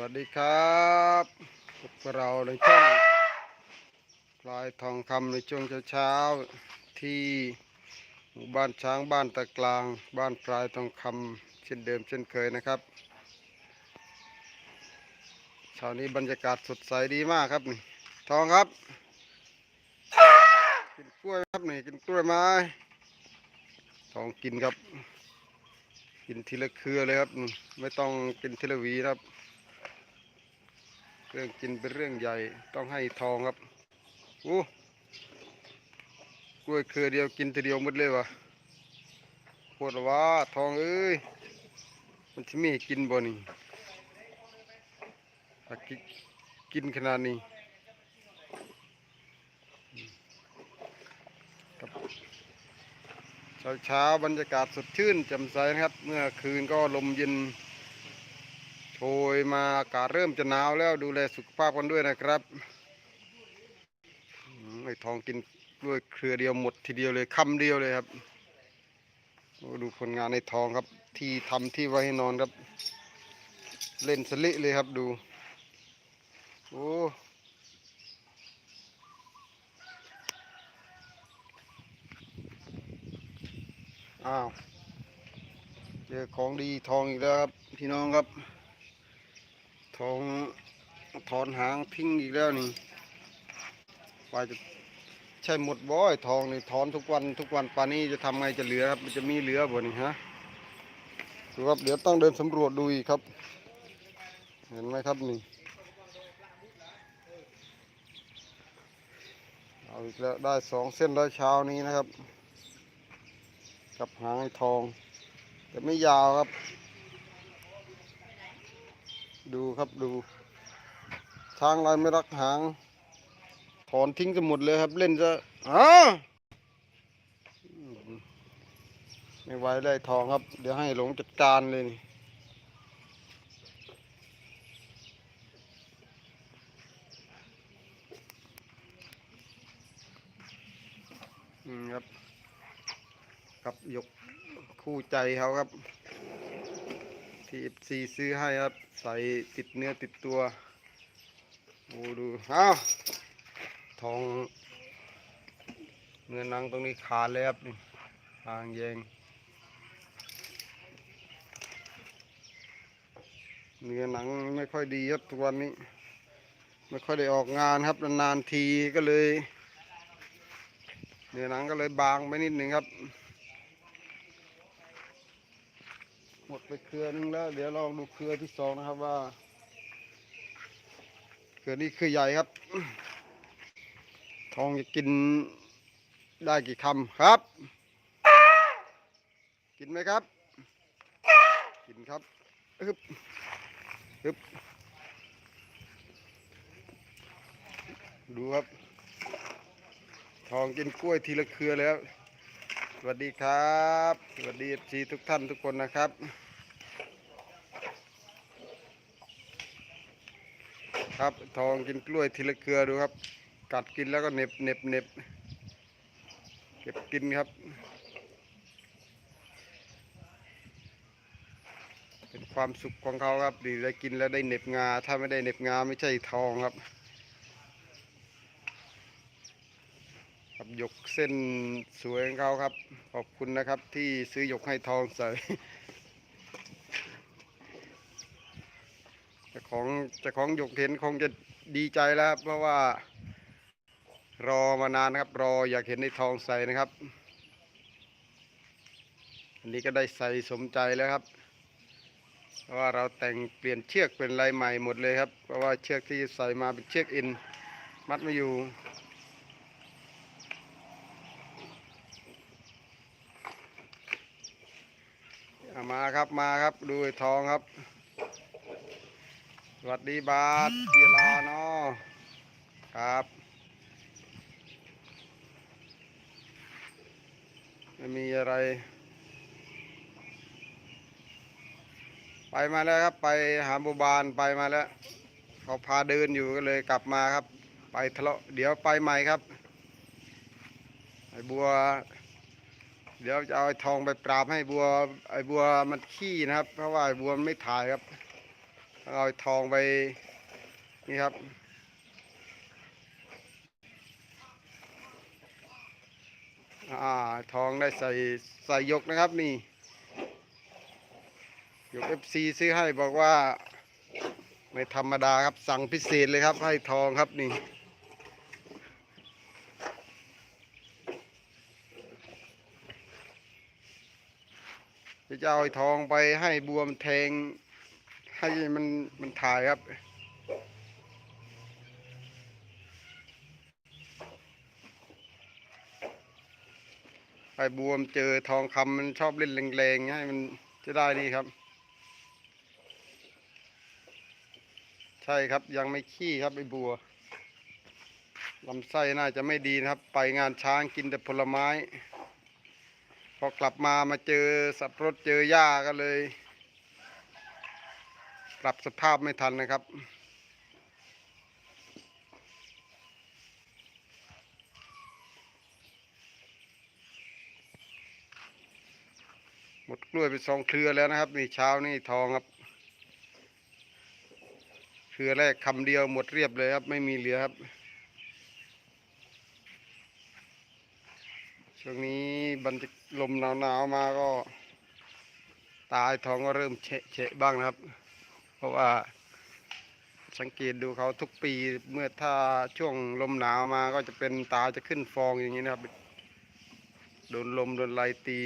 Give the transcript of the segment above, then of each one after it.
วัสดีครับพวกเราในช่องลายทองคำในช่วงเช้าๆที่หมู่บ้านช้างบ้านตะกลาง บ้านพลายทองคำเช่นเดิมเช่นเคยนะครับเช้านี้บรรยากาศสดใสดีมากครับนี่ทองครับ กินกล้วยครับนี่กินกล้วยไม้ทองกินครับ กินทีละเครือเลยครับ ไม่ต้องกินทีละวีครับ เรื่องกินเป็นเรื่องใหญ่ต้องให้ทองครับโอ้กล้วยเครือเดียวกินทีเดียวหมดเลยวะปวดว่าทองเอ้ยมันจะมีกินบ่นี่ถ้ากิกินขนาดนี้เช้าเช้าบรรยากาศสดชื่นแจ่มใสนะครับ เมื่อคืนก็ลมเย็น โชยมาอากาศเริ่มจะหนาวแล้วดูแลสุขภาพกันด้วยนะครับไอ้ทองกินด้วยเครือเดียวหมดทีเดียวเลยคำเดียวเลยครับดูผลงานในทองครับ ที่ทำที่ไว้ให้นอนครับ เล่นสลิเลยครับดูโอ้อ้าวเจอของดีทองอีกแล้วครับพี่น้องครับ ทองถอนหางทิ้งอีกแล้วนี่ว่าจะใช่หมดบ่อยทองนี่ถอนทุกวันทุกวันป่านนี้จะทำไงจะเหลือครับมันจะมีเหลือบ่นี่ฮะดูครับเดี๋ยวต้องเดินสำรวจดูอีกครับ เห็นไหมครับนี่เอาอีกแล้วได้สองเส้นแล้วเช้านี้นะครับ กับหางไอทอง แต่ไม่ยาวครับ ดูครับดูช้างลายไม่รักหาง ถอนทิ้งกันหมดเลยครับ เล่นจะอ้าไม่ไหวเลยทองครับ เดี๋ยวให้หลงจัดการเลยนี่อืมครับ ครับยกคู่ใจเขาครับ ที่เอฟซีซื้อให้ครับ ใส่ติดเนื้อติดตัวโอ้ดูอ้าวทองเนื้อนังตรงนี้ขาดเลยครับนี่ทางแยงเนื้อหนังไม่ค่อยดีครับทุกวันนี้ ไม่ค่อยได้ออกงานครับนานๆทีก็เลย เนื้อหนังก็เลยบางไปนิดหนึ่งครับ ห มดไปเครือนึงแล้ว เดี๋ยวลองดูเครือที่สองนะครับว่า เครือนี้คือใหญ่ครับ ทองจะกินได้กี่คำครับ กินไหมครับ กินครับฮึบฮึบดูครับ ทองกินกล้วยทีละเครือแล้วสวัสดีครับ สวัสดีทีทุกท่านทุกคนนะครับ ครับทองกินกล้วยทีละเครือดูครับ กัดกินแล้วก็เน็บเน็บเน็บเก็บกินครับ เป็นความสุขของเขาครับดีได้กินแล้วได้เน็บงา ถ้าไม่ได้เน็บงาไม่ใช่ทองครับครับยกเส้นสวยของเขาครับ ขอบคุณนะครับที่ซื้อหยกให้ทองใส่ เจ้า ของเจ้าของหยกเห็นคงจะดีใจแล้วครับเพราะว่ารอมานานนะครับ รออยากเห็นในทองใสนะครับ อันนี้ก็ได้ใส่สมใจแล้วครับ เพราะว่าเราแต่งเปลี่ยนเชือกเป็นลายใหม่หมดเลยครับ เพราะว่าเชือกที่ใส่มาเป็นเชือกอิน มัดไม่อยู่ามาครับมาครับดูไอ้ทองครับ สวัสดีบาสเกีลาเนาะครับ ไม่มีอะไร ไปมาแล้วครับ ไปหาบุบานไปมาแล้วเขาพาเดินอยู่ก็เลยกลับมาครับ ไปทะเลาะเดี๋ยวไปใหม่ครับไอ้บัว เดี๋ยวจะเอาไอ้ทองไปปราบให้บัว ไอ้บัวมันขี้นะครับ เพราะว่าไอ้บัวมันไม่ถ่ายครับ เอาทองไปนี่ครับ อ่าทองได้ใส่ใส่ยกนะครับนี่ยก FC ซื้อให้บอกว่า ไม่ธรรมดาครับสั่งพิเศษเลยครับ ให้ทองครับนี่จะเอาทองไปให้บวมแทง ให้มันมันถ่ายครับไอ้บวมเจอทองคำมันชอบเล่นแรงๆให้มันจะได้นี่ครับ ใช่ครับยังไม่ขี้ครับไอ้บัวลำไส้น่าจะไม่ดีนะครับ ไปงานช้างกินแต่ผลไม้ พอกลับมามาเจอสับปะรดเจอหญ้าก็เลย ปรับสภาพไม่ทันนะครับ หมดกล้วยไปสองเครือแล้วนะครับนี่เช้านี่ทองครับ เครือแรกคำเดียวหมดเรียบเลยครับ ไม่มีเหลือครับ ช่วงนี้บรรยากลมหนาวๆมาก็ตาไอ้ทองก็เริ่มเฉะเฉะบ้างนะครับ ราะว่าสังเกตดูเขาทุกปีเมื่อถ้าช่วงลมหนาวมาก็จะเป็นตาจะขึ้นฟองอย่างนี้นะครับ โดนลมโดนไรตี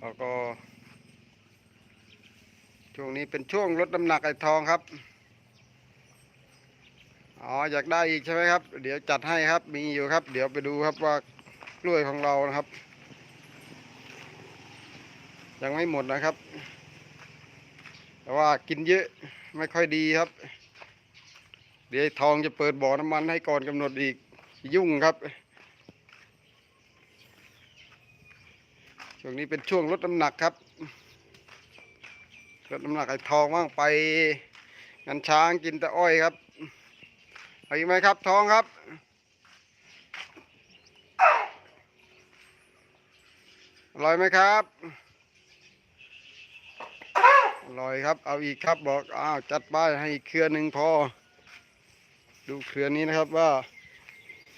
แล้วก็ ช่วงนี้เป็นช่วงลดน้ำหนักไอ้ทองครับ อ๋ออยากได้อีกใช่ไหมครับ เดี๋ยวจัดให้ครับมีอยู่ครับ เดี๋ยวไปดูครับว่ากล้วยของเรานะครับ ยังไม่หมดนะครับ แต่ว่ากินเยอะไม่ค่อยดีครับ เดี๋ยวทองจะเปิดบ่อน้ำมันให้ก่อนกำหนดอีกยุ่งครับ ช่วงนี้เป็นช่วงลดน้ำหนักครับลดน้ำหนักไอ้ทองบ้างไปงานช้างกินแต่อ้อยครับเอาอีกไหมครับทองครับอร่อยไหมครับ อร่อยครับ เอาอีกครับบอกอ้าวจัดไปให้เครือหนึ่งพอ ดูเครือนี้นะครับว่า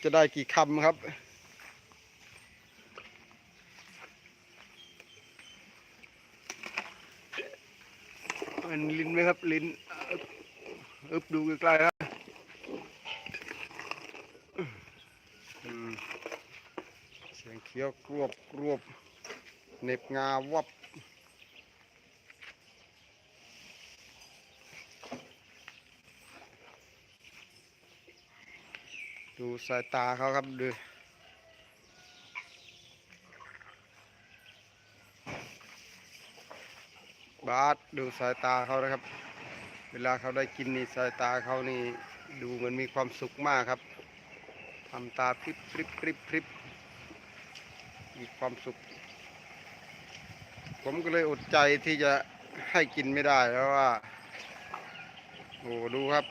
จะได้กี่คำครับมันลิ้นไหมครับลิ้นอึบดูใกล้ๆครับเสียงเคี้ยวกรวบกรวบเน็บงาวับ ดูสายตาเขาครับดูบาสดูสายตาเขานะครับ เวลาเขาได้กินนี่สายตาเขานี่ดูเหมันมีความสุขมากครับทำตาพริบพริบพริบพริบมีความสุข ผมก็เลยอดใจที่จะให้กินไม่ได้เพราะว่า โอ้ดูครับ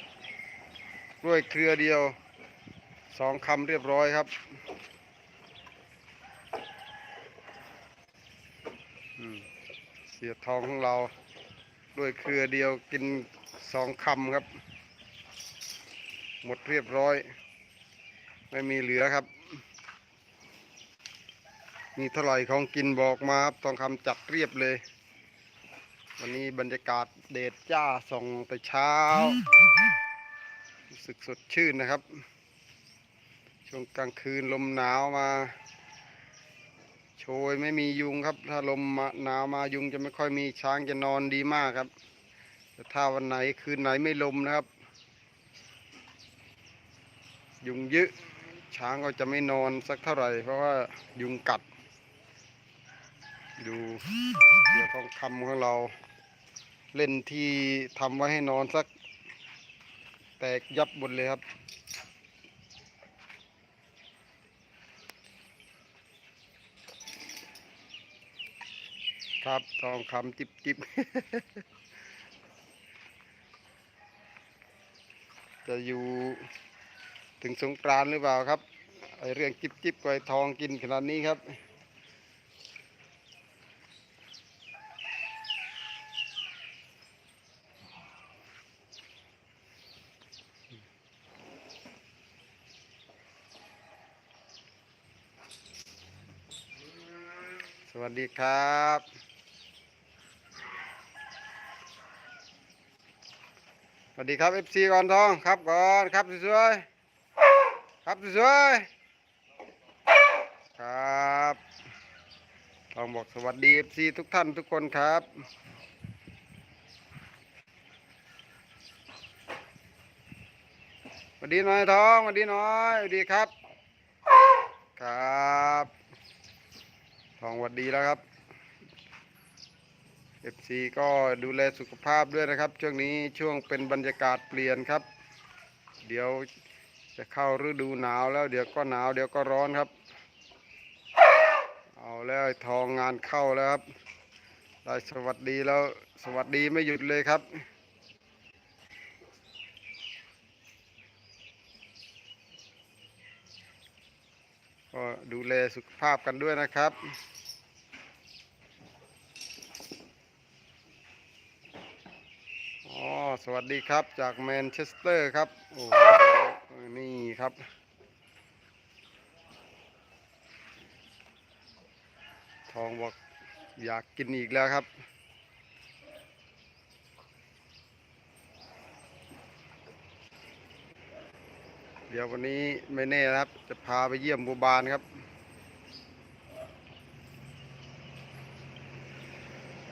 กล้วยเครือเดียว สองคำเรียบร้อยครับเสียทองของเราด้วยเครือเดียวกินสองคำครับ หมดเรียบร้อย ไม่มีเหลือครับ มีเท่าไหร่ของกินบอกมาครับทองคำจัดเรียบเลย วันนี้บรรยากาศเดดจ้าส่องแต่เช้า รู้สึกสดชื่นนะครับ ช่วงกลางคืนลมหนาวมา โชยไม่มียุงครับ ถ้าลมมาหนาวมายุงจะไม่ค่อยมีช้างจะนอนดีมากครับแต่ถ้าวันไหนคืนไหนไม่ลมนะครับ ยุงเยอะช้างก็จะไม่นอนสักเท่าไหร่ เพราะว่ายุงกัด ดูเดี๋ยวทองคำของเรา เล่นที่ทำไว้ให้นอนสัก แตกยับหมดเลยครับ ครับทองคำจิบจิบจะอยู่ถึงสงกรานหรือเปล่าครับไอเรื่องจิบจิบไอทองกินขนาดนี้ครับ สวัสดีครับ สวัสดีครับ FC ก่อนทองครับก่อนครับสวยๆครับสวยๆครับทองบอกสวัสดี FC ทุกท่านทุกคนครับสวัสดีน่อยทองสวัสดีน่อยสวัสดีครับ ครับ ทองสวัสดีแล้วครับ FC ก็ดูแลสุขภาพด้วยนะครับ ช่วงนี้ช่วงเป็นบรรยากาศเปลี่ยนครับ เดี๋ยวจะเข้าฤดูหนาวแล้วเดี๋ยวก็หนาวเดี๋ยวก็ร้อนครับ เอาแล้วทองงานเข้าแล้วครับได้สวัสดีแล้วสวัสดีไม่หยุดเลยครับ ก็ดูแลสุขภาพกันด้วยนะครับ อ๋อสวัสดีครับจากแมนเชสเตอร์ครับโอ้นี่ครับ ทองบอกอยากกินอีกแล้วครับ เดี๋ยววันนี้ไม่แน่ครับ จะพาไปเยี่ยมบัวบานครับ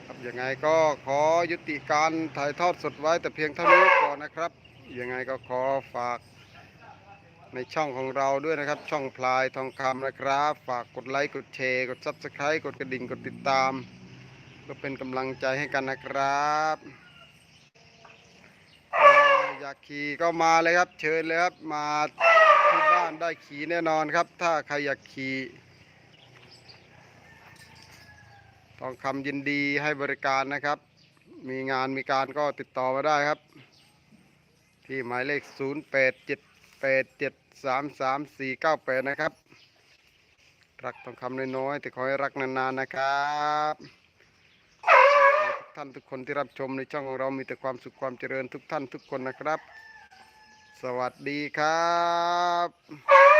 ครับ ยังไงก็ขอยุติการถ่ายทอดสดไว้แต่เพียงเท่านี้ก่อนนะครับ ยังไงก็ขอฝากในช่องของเราด้วยนะครับ ช่องพลายทองคำนะครับ ฝากกดไลค์กดแชร์กดซับสไครต์กดกระดิ่งกดติดตามเพื่อเป็นกำลังใจให้กันนะครับอยากขี่ก็มาเลยครับ เชิญเลยครับมาที่บ้านได้ขี่แน่นอนครับ ถ้าใครอยากขี่ ทองคำยินดีให้บริการนะครับ มีงานมีการก็ติดต่อมาได้ครับ ที่หมายเลข 0 8 7 8 7 3 3 4 9 8 นะครับ รักทองคำน้อยๆแต่ขอให้รักนานๆนะครับทุกท่านทุกคนที่รับชมในช่องของเรามีแต่ความสุขความเจริญทุกท่านทุกคนนะครับ สวัสดีครับ